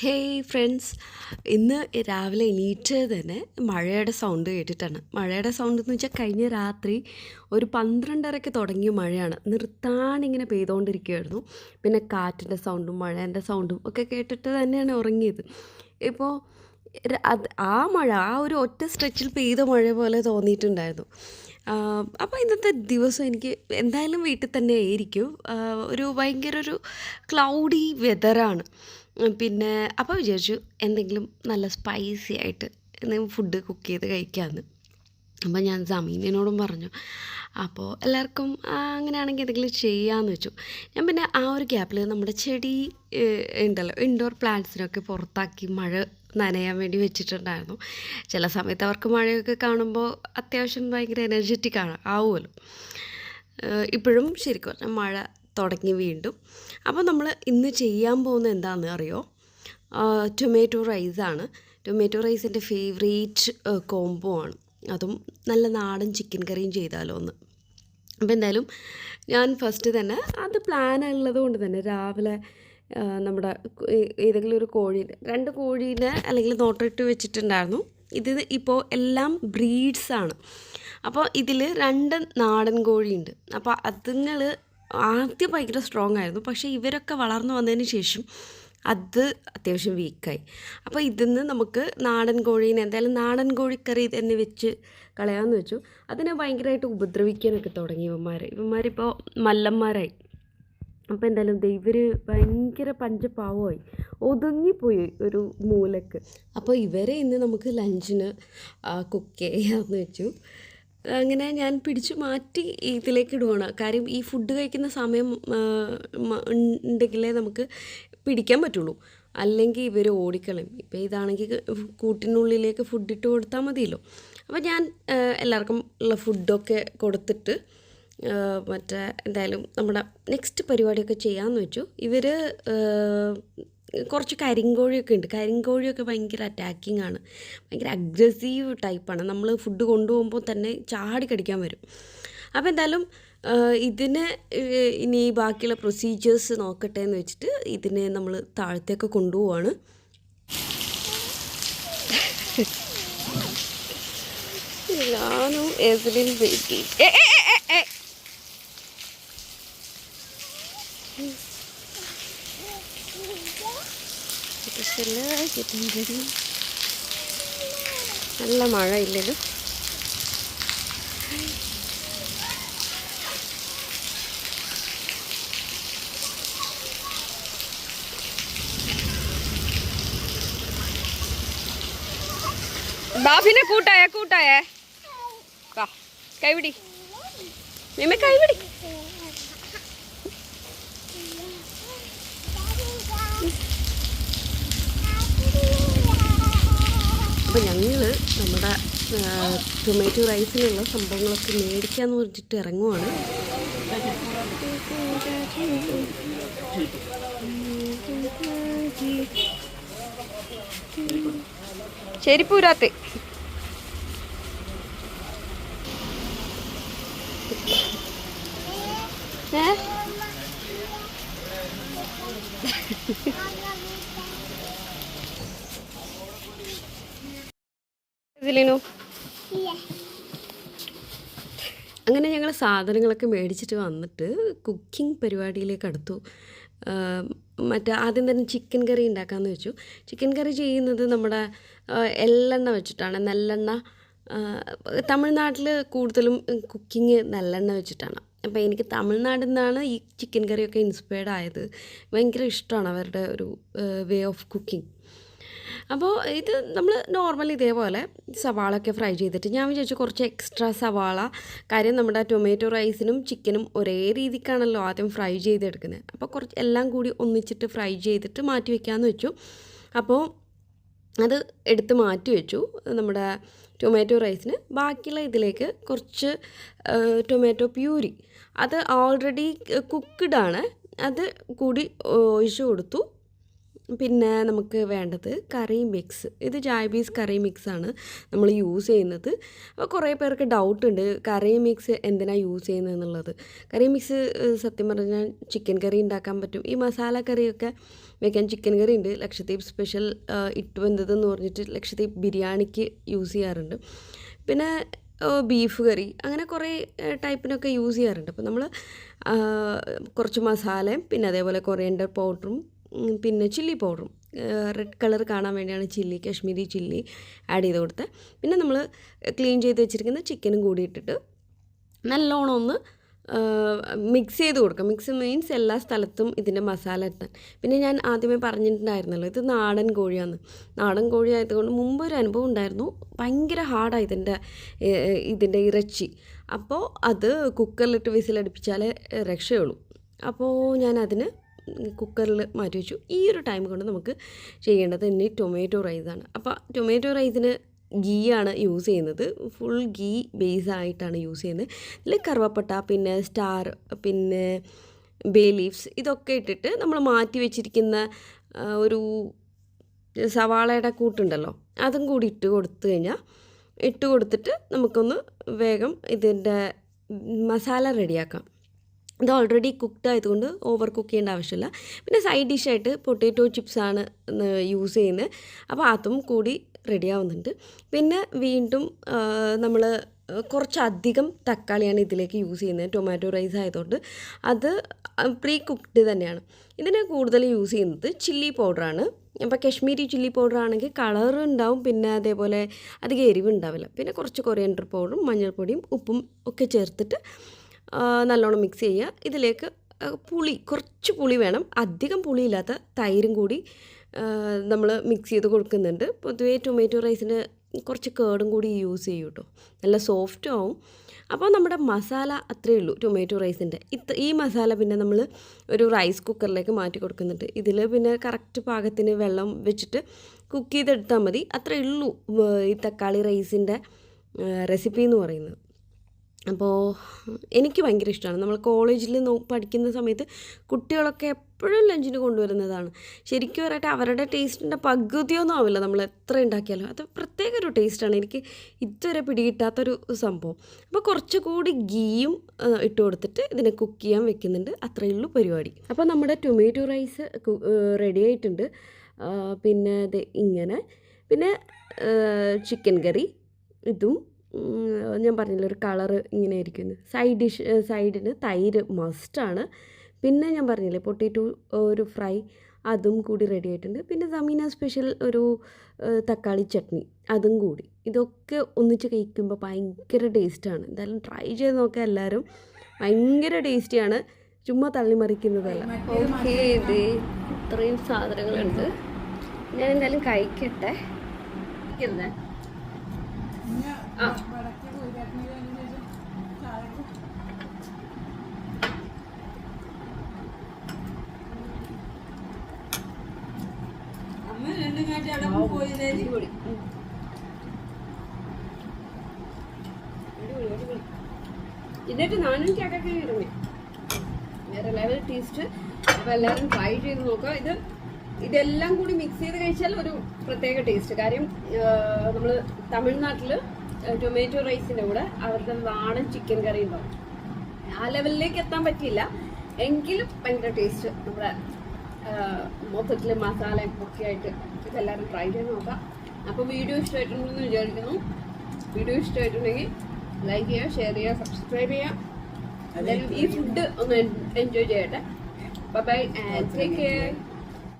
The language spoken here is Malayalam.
ഹേയ് ഫ്രണ്ട്സ് ഇന്ന് രാവിലെ എണീറ്റ് തന്നെ മഴയുടെ സൗണ്ട് കേട്ടിട്ടാണ്. മഴയുടെ സൗണ്ട് എന്ന് വെച്ചാൽ കഴിഞ്ഞ രാത്രി ഒരു പന്ത്രണ്ടരയ്ക്ക് തുടങ്ങിയ മഴയാണ്. നിർത്താണിങ്ങനെ പെയ്തുകൊണ്ടിരിക്കുകയായിരുന്നു പിന്നെ കാറ്റിന്റെ സൗണ്ടും മഴേന്റെ സൗണ്ടും ഒക്കെ കേട്ടിട്ട് തന്നെയാണ് ഉറങ്ങിയത്. ഇപ്പോൾ അത് ആ മഴ ആ ഒരു ഒറ്റ സ്ട്രെച്ചിൽ പെയ്ത മഴ പോലെ തോന്നിയിട്ടുണ്ടായിരുന്നു. അപ്പോൾ ഇന്നത്തെ ദിവസം എനിക്ക് എന്തായാലും വീട്ടിൽ തന്നെ ആയിരിക്കും. ഒരു ഭയങ്കര ഒരു ക്ലൗഡി വെതറാണ് പിന്നെ അപ്പോൾ വിചാരിച്ചു എന്തെങ്കിലും നല്ല സ്പൈസി ആയിട്ട് എന്തെങ്കിലും ഫുഡ് കുക്ക് ചെയ്ത് കഴിക്കാമെന്ന് അപ്പോൾ ഞാൻ സമീനോടും പറഞ്ഞു അപ്പോൾ എല്ലാവർക്കും അങ്ങനെയാണെങ്കിൽ എന്തെങ്കിലും ചെയ്യാമെന്ന് വെച്ചു. ഞാൻ പിന്നെ ആ ഒരു ഗ്യാപ്പിൽ നമ്മുടെ ചെടി ഉണ്ടല്ലോ ഇൻഡോർ പ്ലാന്റ്സിനൊക്കെ പുറത്താക്കി മഴ നനയാൻ വേണ്ടി വെച്ചിട്ടുണ്ടായിരുന്നു. ചില സമയത്ത് അവർക്ക് മഴയൊക്കെ കാണുമ്പോൾ അത്യാവശ്യം ഭയങ്കര എനർജറ്റിക് ആണ് ആവുമല്ലോ. ഇപ്പോഴും ശരിക്കും പറഞ്ഞാൽ മഴ തുടങ്ങി വീണ്ടും. അപ്പോൾ നമ്മൾ ഇന്ന് ചെയ്യാൻ പോകുന്നത് എന്താണെന്ന് അറിയോ? ടൊമാറ്റോ റൈസാണ് ടൊമാറ്റോ റൈസിന്റെ ഫേവറേറ്റ് കോംബോ ആണ്. അതും നല്ല നാടൻ ചിക്കൻ കറിയും ചെയ്താലോ ഒന്ന് അപ്പോൾ എന്തായാലും ഞാൻ ഫസ്റ്റ് തന്നെ അത് പ്ലാൻ ഉള്ളത് കൊണ്ട് തന്നെ രാവിലെ നമ്മുടെ ഏതെങ്കിലും ഒരു കോഴി രണ്ട് കോഴീനെ അല്ലെങ്കിൽ നോട്ടിട്ട് വെച്ചിട്ടുണ്ടായിരുന്നു. ഇത് ഇപ്പോൾ എല്ലാം ബ്രീഡ്സാണ് അപ്പോൾ ഇതിൽ രണ്ട് നാടൻ കോഴിയുണ്ട്. അപ്പോൾ അതുങ്ങൾ ആദ്യം ഭയങ്കര സ്ട്രോങ് ആയിരുന്നു. പക്ഷേ ഇവരൊക്കെ വളർന്നു വന്നതിന് ശേഷം അത് അത്യാവശ്യം വീക്കായി അപ്പോൾ ഇതിന്ന് നമുക്ക് നാടൻ കോഴീനെ എന്തായാലും നാടൻ കോഴിക്കറി തന്നെ വെച്ച് കളയാമെന്ന് വെച്ചു. അതിനെ ഭയങ്കരമായിട്ട് ഉപദ്രവിക്കാനൊക്കെ തുടങ്ങി ഇവന്മാർ ഇവന്മാരിപ്പോൾ മല്ലന്മാരായി. അപ്പോൾ എന്തായാലും ഇവർ ഭയങ്കര പഞ്ചപാവമായി. ഒതുങ്ങിപ്പോയി ഒരു മൂലക്ക്. അപ്പോൾ ഇവരെ ഇന്ന് നമുക്ക് ലഞ്ചിന് കുക്ക് ചെയ്യാമെന്ന് വെച്ചു. അങ്ങനെ ഞാൻ പിടിച്ചു മാറ്റി ഇതിലേക്ക് ഇടുവാണ്. കാര്യം ഈ ഫുഡ് കഴിക്കുന്ന സമയം ഉണ്ടെങ്കിലേ നമുക്ക് പിടിക്കാൻ പറ്റുള്ളൂ. അല്ലെങ്കിൽ ഇവർ ഓടിക്കളയും. ഇപ്പോൾ ഇതാണെങ്കിൽ കൂട്ടിനുള്ളിലേക്ക് ഫുഡ് ഇട്ട് കൊടുത്താൽ മതിയല്ലോ. അപ്പോൾ ഞാൻ എല്ലാവർക്കും ഉള്ള ഫുഡൊക്കെ കൊടുത്തിട്ട് മറ്റേ എന്തായാലും നമ്മുടെ നെക്സ്റ്റ് പരിപാടിയൊക്കെ ചെയ്യാമെന്ന് വെച്ചു. ഇവർ കുറച്ച് കരിങ്കോഴിയൊക്കെ ഉണ്ട്. കരിങ്കോഴിയൊക്കെ ഭയങ്കര അറ്റാക്കിംഗ് ആണ്. ഭയങ്കര അഗ്രസീവ് ടൈപ്പാണ് നമ്മൾ ഫുഡ് കൊണ്ടുപോകുമ്പോൾ തന്നെ ചാടി കടിക്കാൻ വരും. അപ്പോൾ എന്തായാലും ഇതിന് ഇനി ബാക്കിയുള്ള പ്രൊസീജിയേഴ്സ് നോക്കട്ടെ എന്ന് വെച്ചിട്ട് ഇതിനെ നമ്മൾ താഴത്തേക്ക് കൊണ്ടുപോവാണ്. ഞാനും എസിലിൻ വെയിറ്റ് നല്ല മഴ ഇല്ലല്ലോ ബാബിനെ കൂട്ടായ കൂട്ടായ. വാ കൈവിടി മിമ്മ കൈവിടി അപ്പോൾ ഞങ്ങൾ നമ്മുടെ ടൊമാറ്റോ റൈസിനുള്ള സംഭവങ്ങളൊക്കെ മേടിക്കാന്ന് പറഞ്ഞിട്ട് ഇറങ്ങുവാണ്. ചെരിപ്പൂരാത്ത് ഏ? ഇതിലിനു അങ്ങനെ ഞങ്ങൾ സാധനങ്ങളൊക്കെ മേടിച്ചിട്ട് വന്നിട്ട് കുക്കിംഗ് പരിപാടിയിലേക്ക് അടുത്തു. മറ്റേ ആദ്യം തന്നെ ചിക്കൻ കറി ഉണ്ടാക്കാമെന്ന് വെച്ചു. ചിക്കൻ കറി ചെയ്യുന്നത് നമ്മുടെ എല്ലെണ്ണ എള്ളെണ്ണ വെച്ചിട്ടാണ്. നല്ലെണ്ണ തമിഴ്നാട്ടിൽ കൂടുതലും കുക്കിംഗ് നല്ലെണ്ണ വെച്ചിട്ടാണ്. അപ്പോൾ എനിക്ക് തമിഴ്നാട്ടിൽ നിന്നാണ് ഈ ചിക്കൻ കറിയൊക്കെ ഇൻസ്പയർഡ് ആയത്. ഭയങ്കര ഇഷ്ടമാണ് അവരുടെ ഒരു വേ ഓഫ് കുക്കിംഗ് അപ്പോൾ ഇത് നമ്മൾ നോർമൽ ഇതേപോലെ സവാള ഒക്കെ ഫ്രൈ ചെയ്തിട്ട് ഞാൻ വിചാരിച്ചു കുറച്ച് എക്സ്ട്രാ സവാള കാര്യം നമ്മുടെ ടൊമാറ്റോ റൈസിനും ചിക്കനും ഒരേ രീതിക്കാണല്ലോ ആദ്യം ഫ്രൈ ചെയ്തെടുക്കുന്നത്. അപ്പോൾ കുറച്ച് എല്ലാം കൂടി ഒന്നിച്ചിട്ട് ഫ്രൈ ചെയ്തിട്ട് മാറ്റി വെക്കാമെന്ന് വെച്ചു. അപ്പോൾ അത് എടുത്ത് മാറ്റി വെച്ചു നമ്മുടെ ടൊമാറ്റോ റൈസിന് ബാക്കിയുള്ള ഇതിലേക്ക് കുറച്ച് ടൊമാറ്റോ പ്യൂരി അത് ഓൾറെഡി കുക്ക്ഡ് ആണ്. അത് കൂടി ഒഴിച്ചു കൊടുത്തു. പിന്നെ നമുക്ക് വേണ്ടത് കറി മിക്സ്. ഇത് ജായ്ബീസ് കറി മിക്സാണ് നമ്മൾ യൂസ് ചെയ്യുന്നത്. അപ്പോൾ കുറേ പേർക്ക് ഡൗട്ട് ഉണ്ട് കറി മിക്സ് എന്തിനാണ് യൂസ് ചെയ്യുന്നത് എന്നുള്ളത്. കറി മിക്സ് സത്യം പറഞ്ഞാൽ ചിക്കൻ കറി ഉണ്ടാക്കാൻ പറ്റും. ഈ മസാല കറിയൊക്കെ വെക്കാൻ ചിക്കൻ കറി ഉണ്ട്. ലക്ഷദ്വീപ് സ്പെഷ്യൽ ഇട്ട് വെന്തത് എന്ന് പറഞ്ഞിട്ട് ലക്ഷദ്വീപ് ബിരിയാണിക്ക് യൂസ് ചെയ്യാറുണ്ട്. പിന്നെ ബീഫ് കറി അങ്ങനെ കുറേ ടൈപ്പിനൊക്കെ യൂസ് ചെയ്യാറുണ്ട്. അപ്പോൾ നമ്മൾ കുറച്ച് മസാലയും പിന്നെ അതേപോലെ കൊറിയൻഡർ പൗഡറും പിന്നെ ചില്ലി പൗഡറും. റെഡ് കളർ കാണാൻ വേണ്ടിയാണ് ചില്ലി കാശ്മീരി ചില്ലി ആഡ് ചെയ്ത് കൊടുത്തത് പിന്നെ നമ്മൾ ക്ലീൻ ചെയ്ത് വെച്ചിരിക്കുന്ന ചിക്കനും കൂടി ഇട്ടിട്ട് നല്ലോണം ഒന്ന് മിക്സ് ചെയ്ത് കൊടുക്കാം. മിക്സ് മീൻസ് എല്ലാ സ്ഥലത്തും ഇതിന്റെ മസാല എത്താൻ. പിന്നെ ഞാൻ ആദ്യമേ പറഞ്ഞിട്ടുണ്ടായിരുന്നല്ലോ ഇത് നാടൻ കോഴിയാണ്. നാടൻ കോഴി ആയതുകൊണ്ട് മുമ്പ് ഒരു അനുഭവം ഉണ്ടായിരുന്നു ഭയങ്കര ഹാർഡാണ് ഇതിന്റെ ഇതിന്റെ ഇറച്ചി. അപ്പോൾ അത് കുക്കറിലിട്ട് വിസിലടുപ്പിച്ചാലേ രക്ഷയുള്ളൂ. അപ്പോൾ ഞാൻ അതിന് കുക്കറിൽ മാറ്റി വെച്ചു. ഈ ഒരു ടൈം കൊണ്ട് നമുക്ക് ചെയ്യേണ്ടത് ഇനി ടൊമാറ്റോ റൈസാണ് അപ്പോൾ ടൊമാറ്റോ റൈസിന് ഗീ ആണ് യൂസ് ചെയ്യുന്നത്. ഫുൾ ഗീ ബേസ് ആയിട്ടാണ് യൂസ് ചെയ്യുന്നത്. ഇതിൽ കറുവപ്പട്ട പിന്നെ സ്റ്റാർ പിന്നെ ബേ ലീവ്സ് ഇതൊക്കെ ഇട്ടിട്ട് നമ്മൾ മാറ്റി വെച്ചിരിക്കുന്ന ഒരു സവാളയുടെ കൂട്ടുണ്ടല്ലോ അതും കൂടി ഇട്ട് കൊടുത്തു കഴിഞ്ഞാൽ ഇട്ട് കൊടുത്തിട്ട് നമുക്കൊന്ന് വേഗം ഇതിന്റെ മസാല റെഡിയാക്കാം ഇത് ഓൾറെഡി കുക്ക്ഡ് ആയതുകൊണ്ട് ഓവർ കുക്ക് ചെയ്യേണ്ട ആവശ്യമില്ല. പിന്നെ സൈഡ് ഡിഷായിട്ട് പൊട്ടേറ്റോ ചിപ്സാണ് യൂസ് ചെയ്യുന്നത് അപ്പോൾ അതും കൂടി റെഡി ആവുന്നുണ്ട്. പിന്നെ വീണ്ടും നമ്മൾ കുറച്ചധികം തക്കാളിയാണ് ഇതിലേക്ക് യൂസ് ചെയ്യുന്നത്. ടൊമാറ്റോ റൈസ് ആയതുകൊണ്ട്. അത് പ്രീ കുക്ക്ഡ് തന്നെയാണ്. ഇതിന് കൂടുതൽ യൂസ് ചെയ്യുന്നത് ചില്ലി പൗഡറാണ് അപ്പോൾ കശ്മീരി ചില്ലി പൗഡർ ആണെങ്കിൽ കളർ ഉണ്ടാവും പിന്നെ അതേപോലെ അധികം എരിവ് ഉണ്ടാവില്ല പിന്നെ കുറച്ച് കൊറിയൻഡർ പൗഡറും മഞ്ഞൾപ്പൊടിയും ഉപ്പും ഒക്കെ ചേർത്തിട്ട് നല്ലോണം മിക്സ് ചെയ്യുക. ഇതിലേക്ക് പുളി കുറച്ച് പുളി വേണം. അധികം പുളിയില്ലാത്ത തൈരും കൂടി നമ്മൾ മിക്സ് ചെയ്ത് കൊടുക്കുന്നുണ്ട്. പൊതുവേ ടൊമാറ്റോ റൈസിന് കുറച്ച് കേടും കൂടി യൂസ് ചെയ്യും കേട്ടോ നല്ല സോഫ്റ്റും ആവും. അപ്പോൾ നമ്മുടെ മസാല അത്രയേ ഉള്ളൂ ടൊമാറ്റോ റൈസിന്റെ ഇത് ഈ മസാല പിന്നെ നമ്മൾ ഒരു റൈസ് കുക്കറിലേക്ക് മാറ്റി കൊടുക്കുന്നുണ്ട്. ഇതിൽ പിന്നെ കറക്റ്റ് പാകത്തിന് വെള്ളം വെച്ചിട്ട് കുക്ക് ചെയ്തെടുത്താൽ മതി. അത്രയേ ഉള്ളൂ ഈ തക്കാളി റൈസിന്റെ റെസിപ്പി എന്ന് പറയുന്നത്. അപ്പോൾ എനിക്ക് ഭയങ്കര ഇഷ്ടമാണ്. നമ്മൾ കോളേജിൽ നോ പഠിക്കുന്ന സമയത്ത് കുട്ടികളൊക്കെ എപ്പോഴും ലഞ്ചിന് കൊണ്ടുവരുന്നതാണ്. ശരിക്കും പറയട്ടെ അവരുടെ ടേസ്റ്റിന്റെ പകുതിയൊന്നും ആവില്ല നമ്മൾ എത്ര ഉണ്ടാക്കിയാലും. അത് പ്രത്യേക ഒരു ടേസ്റ്റാണ് എനിക്ക് ഇതുവരെ പിടികിട്ടാത്തൊരു സംഭവം. അപ്പോൾ കുറച്ചുകൂടി ഗീയും ഇട്ട് കൊടുത്തിട്ട് ഇതിനെ കുക്ക് ചെയ്യാൻ വെക്കുന്നുണ്ട്. അത്രയേ ഉള്ളൂ പരിപാടി. അപ്പോൾ നമ്മുടെ ടൊമാറ്റോ റൈസ് റെഡി ആയിട്ടുണ്ട്. പിന്നെ ഇത് ഇങ്ങനെ. പിന്നെ ചിക്കൻ കറി ഇതും ഞാൻ പറഞ്ഞില്ല ഒരു കളറ് ഇങ്ങനെ ആയിരിക്കുന്നു സൈഡ് ഡിഷ് സൈഡിന് തൈര് മസ്റ്റാണ് പിന്നെ ഞാൻ പറഞ്ഞില്ലേ പൊട്ടേറ്റോ ഒരു ഫ്രൈ അതും കൂടി റെഡി ആയിട്ടുണ്ട്. പിന്നെ സമീന സ്പെഷ്യൽ ഒരു തക്കാളി ചട്നി അതും കൂടി. ഇതൊക്കെ ഒന്നിച്ച് കഴിക്കുമ്പോൾ ഭയങ്കര ടേസ്റ്റാണ് എന്തായാലും ട്രൈ ചെയ്ത് നോക്കുക എല്ലാവരും ഭയങ്കര ടേസ്റ്റിയാണ് ചുമ്മാ തള്ളിമറിക്കുന്നതല്ല. ഓക്കെ ഇത് ഇത്രയും സാധനങ്ങളുണ്ട്. ഞാൻ എന്തായാലും കഴിക്കട്ടെ. കഴിക്കുന്നേ ആ. നാനൂറ്റി അടക്കി എന്നിട്ട് വേറെ ലെവൽ ടേസ്റ്റ് അപ്പൊ എല്ലാവരും ട്രൈ ചെയ്ത് നോക്കുക. ഇത് ഇതെല്ലാം കൂടി മിക്സ് ചെയ്ത് കഴിച്ചാൽ ഒരു പ്രത്യേക ടേസ്റ്റ് കാര്യം നമ്മൾ തമിഴ്നാട്ടിൽ ടൊമാറ്റോ റൈസിന്റെ കൂടെ അവരുടെ നാടൻ ചിക്കൻ കറി ഉണ്ടാവും. ആ ലെവലിലേക്ക് എത്താൻ പറ്റിയില്ല. എങ്കിലും ഭയങ്കര ടേസ്റ്റ് നമ്മുടെ മൊത്തത്തിൽ മസാല ഒക്കെ ആയിട്ട് ഇതെല്ലാവരും ട്രൈ ചെയ്ത് നോക്കാം. അപ്പോൾ വീഡിയോ ഇഷ്ടമായിട്ടുണ്ടെന്ന് വിചാരിക്കുന്നു. വീഡിയോ ഇഷ്ടമായിട്ടുണ്ടെങ്കിൽ ലൈക്ക് ചെയ്യുക ഷെയർ ചെയ്യുക സബ്സ്ക്രൈബ് ചെയ്യുക. ഈ ഫുഡ് ഒന്ന് എൻജോയ് ചെയ്യട്ടെ. By and take care